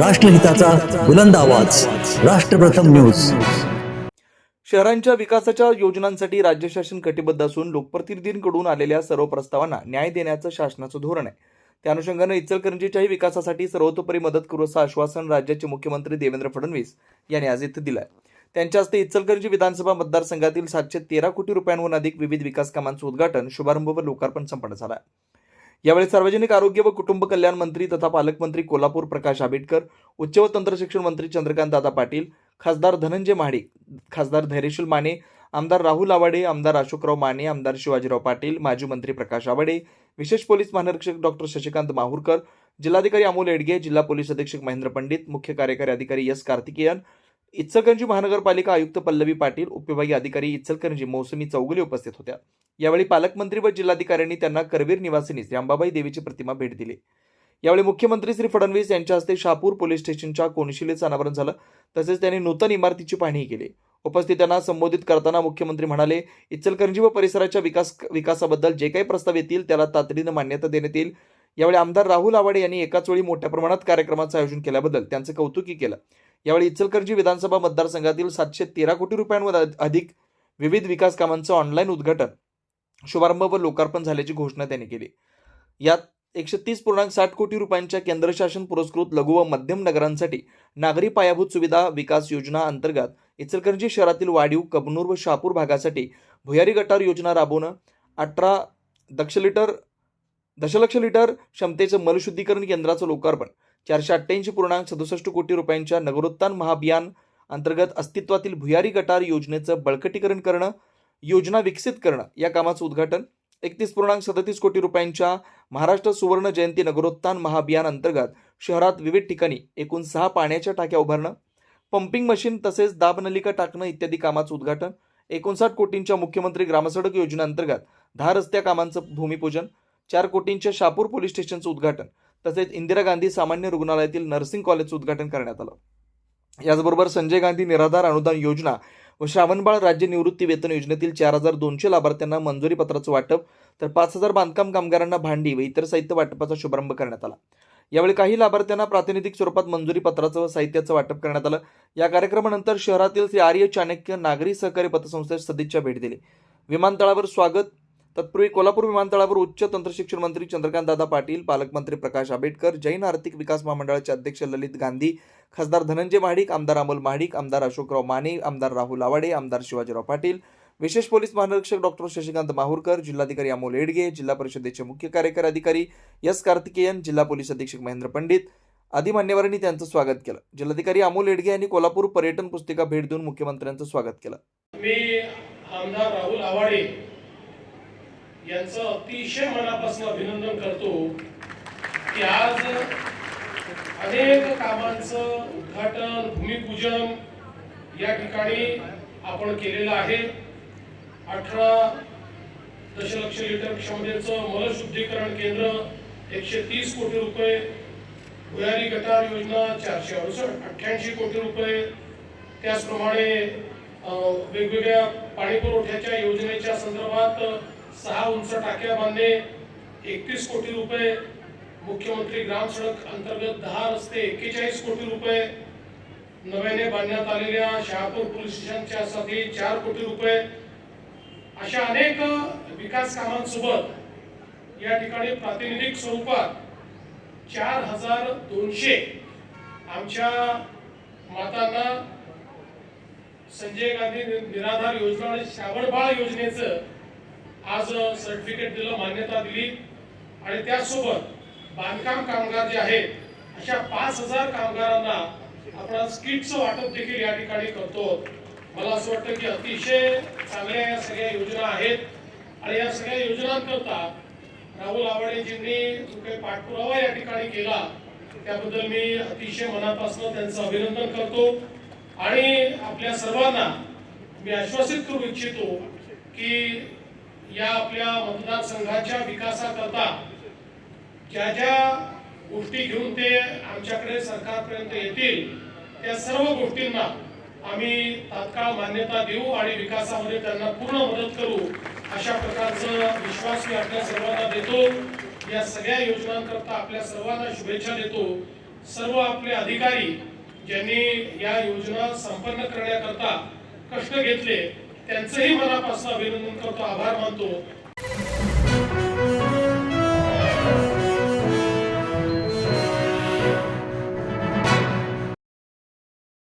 राष्ट्रहिताचा बुलंद आवाज. राष्ट्रप्रथम न्यूज. शहरांच्या विकासाच्या योजनांसाठी राज्य शासन कटिबद्ध असून लोकप्रतिनिधींकडून आलेल्या सर्व प्रस्तावांना न्याय देण्याचं शासनाचं धोरण आहे. त्या अनुषंगानं इचलकरंजीच्याही विकासासाठी सर्वतोपरी मदत करू असं आश्वासन राज्याचे मुख्यमंत्री देवेंद्र फडणवीस यांनी आज इथं दिलं आहे त्यांच्या हस्ते इचलकरंजी विधानसभा मतदारसंघातील सातशे तेरा कोटी रुपयांहून अधिक विविध विकास कामांचं उद्घाटन शुभारंभ व लोकार्पण संपन्न झालं. आहे यावेळी सार्वजनिक आरोग्य व कुटुंब कल्याण मंत्री तथा पालकमंत्री कोल्हापूर प्रकाश आंबेडकर उच्च व तंत्रशिक्षण मंत्री चंद्रकांत दादा पाटील खासदार धनंजय महाडिक खासदार धैर्यशील माने आमदार राहुल आवाडे आमदार अशोकराव माने आमदार शिवाजीराव पाटील माजी मंत्री प्रकाश आवाडे विशेष पोलीस महानिरीक्षक डॉक्टर शशिकांत माहूरकर जिल्हाधिकारी अमोल एडगे जिल्हा पोलीस अधीक्षक महेंद्र पंडित मुख्य कार्यकारी अधिकारी एस कार्तिकेयन इचलकरंजी महानगरपालिका आयुक्त पल्लवी पाटील उपविभागीय अधिकारी इचलकरंजी मौसमी चौगुले उपस्थित होत्या. यावेळी पालकमंत्री व जिल्हाधिकाऱ्यांनी त्यांना करवीर निवासिनीस अंबाबाई देवीची प्रतिमा भेट दिली. यावेळी मुख्यमंत्री श्री फडणवीस यांच्या हस्ते शापूर पोलीस स्टेशनच्या कोनशिलेचं अनावरण झालं. तसेच त्यांनी नूतन इमारतीची पाहणी केली. उपस्थितांना संबोधित करताना मुख्यमंत्री म्हणाले इचलकरंजी व परिसराच्या विकास विकासाबद्दल जे काही प्रस्ताव येतील त्याला तातडीनं मान्यता देण्यात येईल. यावेळी आमदार राहुल आवाडे यांनी एकाच वेळी मोठ्या प्रमाणात कार्यक्रमाचं आयोजन केल्याबद्दल त्यांचं कौतुकी केलं. यावेळी इचलकरजी विधानसभा मतदारसंघातील सातशे तेरा कोटी रुपयांवर अधिक विविध विकास कामांचं ऑनलाईन उद्घाटन शुभारंभ व लोकार्पण झाल्याची घोषणा त्यांनी केली. यात एकशे तीस पूर्णांक साठ कोटी रुपयांच्या केंद्र शासन पुरस्कृत लघु व मध्यम नगरांसाठी नागरी पायाभूत सुविधा विकास योजना अंतर्गत इचलकरंजी शहरातील वाढीव कबनूर व शहापूर भागासाठी भुयारी गटार योजना राबवणं अठरा दक्ष लिटर दशलक्ष लिटर क्षमतेचं मलशुद्धीकरण केंद्राचं लोकार्पण चारशे अठ्ठ्याऐंशी पूर्णांक सदुसष्ट कोटी रुपयांच्या नगरोत्थान महाभियान अंतर्गत अस्तित्वातील भुयारी गटार योजनेचं बळकटीकरण करणं योजना विकसित करणं या कामाचं उद्घाटन एकतीस पूर्णांक सदतीस कोटी रुपयांच्या महाराष्ट्र सुवर्ण जयंती नगरोत्थान महाभियान अंतर्गत शहरात विविध ठिकाणी एकूण सहा पाण्याच्या टाक्या उभारणं पंपिंग मशीन तसेच दाबनलिका टाकणं इत्यादी कामाचं उद्घाटन एकोणसाठ कोटींच्या मुख्यमंत्री ग्रामसडक योजनेअंतर्गत दहा रस्त्या कामांचं भूमिपूजन चार कोटींच्या शापूर पोलीस स्टेशनचं उद्घाटन तसेच इंदिरा गांधी सामान्य रुग्णालयातील नर्सिंग कॉलेजचं उद्घाटन करण्यात आलं. याचबरोबर संजय गांधी निराधार अनुदान योजना व श्रावणबाळ राज्य निवृत्ती वेतन योजनेतील चार हजार दोनशे लाभार्थ्यांना मंजुरी पत्राचं वाटप तर पाच हजार बांधकाम कामगारांना भांडी व इतर साहित्य वाटपाचा शुभारंभ करण्यात आला. यावेळी काही लाभार्थ्यांना प्रातिनिधिक स्वरूपात मंजुरी पत्राचं व साहित्याचं वाटप करण्यात आलं. या कार्यक्रमानंतर शहरातील श्री आर्य चाणक्य नागरी सहकारी पतसंस्थेस सदिच्छा भेट दिली. विमानतळावर स्वागत. तत्पूर्वी कोल्हापूर विमानतळावर उच्च तंत्रशिक्षण मंत्री चंद्रकांत दादा पाटील पालकमंत्री प्रकाश आंबेडकर जैन आर्थिक विकास महामंडळाचे अध्यक्ष ललित गांधी खासदार धनंजय महाडिक आमदार अमोल महाडिक आमदार अशोकराव माने आमदार राहुल आवाडे आमदार शिवाजीराव पाटील विशेष पोलीस महानिरीक्षक डॉक्टर शशिकांत माहूरकर जिल्हाधिकारी अमोल एडगे जिल्हा परिषदेचे मुख्य कार्यकारी अधिकारी एस कार्तिकेयन जिल्हा पोलीस अधीक्षक महेंद्र पंडित आदी मान्यवरांनी त्यांचं स्वागत केलं. जिल्हाधिकारी अमोल एडगे यांनी कोल्हापूर पर्यटन पुस्तिका भेट देऊन मुख्यमंत्र्यांचं स्वागत केलं. मी आमदार राहुल आवाडे यांचं अतिशय मनापासून अभिनंदन करतो की आज अनेक कामांचं उद्घाटन भूमिपूजन या ठिकाणी आपण केलेलं आहे. अठरा दशलक्ष लिटर क्षमतेचं मलशुद्धीकरण केंद्र एकशे तीस कोटी रुपये भुयारी गटार योजना चारशे अडुसष्ट अठ्ठ्याऐंशी कोटी रुपये. त्याचप्रमाणे वेगवेगळ्या पाणी पुरवठ्याच्या योजनेच्या संदर्भात सहा उंच टाक्या बांधणे एकतीस कोटी रुपये. मुख्यमंत्री ग्राम सडक अंतर्गत दहा रस्ते एक्केचाळीस कोटी रुपये. नव्याने बांधण्यात आलेल्या शहापूर पोलीस स्टेशनच्या साठी चार कोटी रुपये. अशा अनेक विकास कामांसोबत या ठिकाणी प्रातिनिधिक स्वरूपात चार हजार दोनशे आमच्या मातांना संजय गांधी निराधार योजना आणि श्रावणबाळ योजनेचं आज सर्टिफिकेट दिलं मान्यता दिली. आणि त्यासोबत बांधकाम कामगार जे आहेत अशा पाच हजार कामगारांना आपण आज किटचं वाटप देखील या ठिकाणी करतो. मला असं वाटतं की अतिशय चांगल्या या सगळ्या योजना आहेत. आणि या सगळ्या योजनांकरता राहुल आवाडेजींनी जो काही पाठपुरावा या ठिकाणी केला त्याबद्दल मी अतिशय मनापासून त्यांचं अभिनंदन करतो. आणि आपल्या सर्वांना मी आश्वासित करू इच्छितो की या आपल्या मतदारसंघाच्या विकासाकरता ज्या ज्या गोष्टी घेऊन ते आमच्याकडे सरकारपर्यंत येतील त्या सर्व गोष्टींना आम्ही तात्काळ मान्यता देऊ आणि विकासामध्ये त्यांना पूर्ण मदत करू अशा प्रकारचा विश्वास मी आपल्या सर्वांना देतो. या सगळ्या योजनांकरता आपल्या सर्वांना शुभेच्छा देतो. सर्व आपले अधिकारी ज्यांनी या योजना संपन्न करण्याकरता कष्ट घेतले त्यांचंही मनापासून अभिनंदन करतो आभार मानतो.